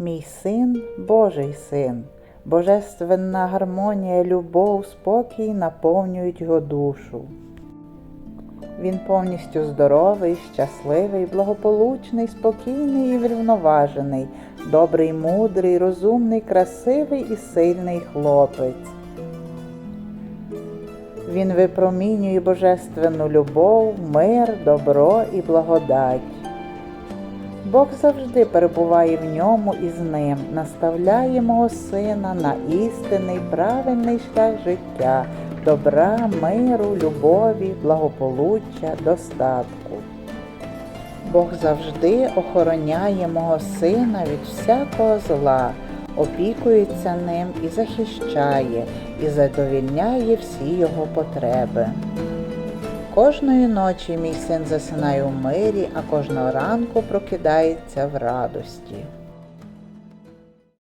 Мій син Божий син, божественна гармонія, любов, спокій наповнюють його душу. Він повністю здоровий, щасливий, благополучний, спокійний і врівноважений, добрий, мудрий, розумний, красивий і сильний хлопець. Він випромінює божественну любов, мир, добро і благодать. Бог завжди перебуває в ньому і з ним, наставляє мого сина на істинний, правильний шлях життя, добра, миру, любові, благополуччя, достатку. Бог завжди охороняє мого сина від всякого зла, опікується ним і захищає, і задовільняє всі його потреби. Кожної ночі мій син засинає у мирі, а кожного ранку прокидається в радості.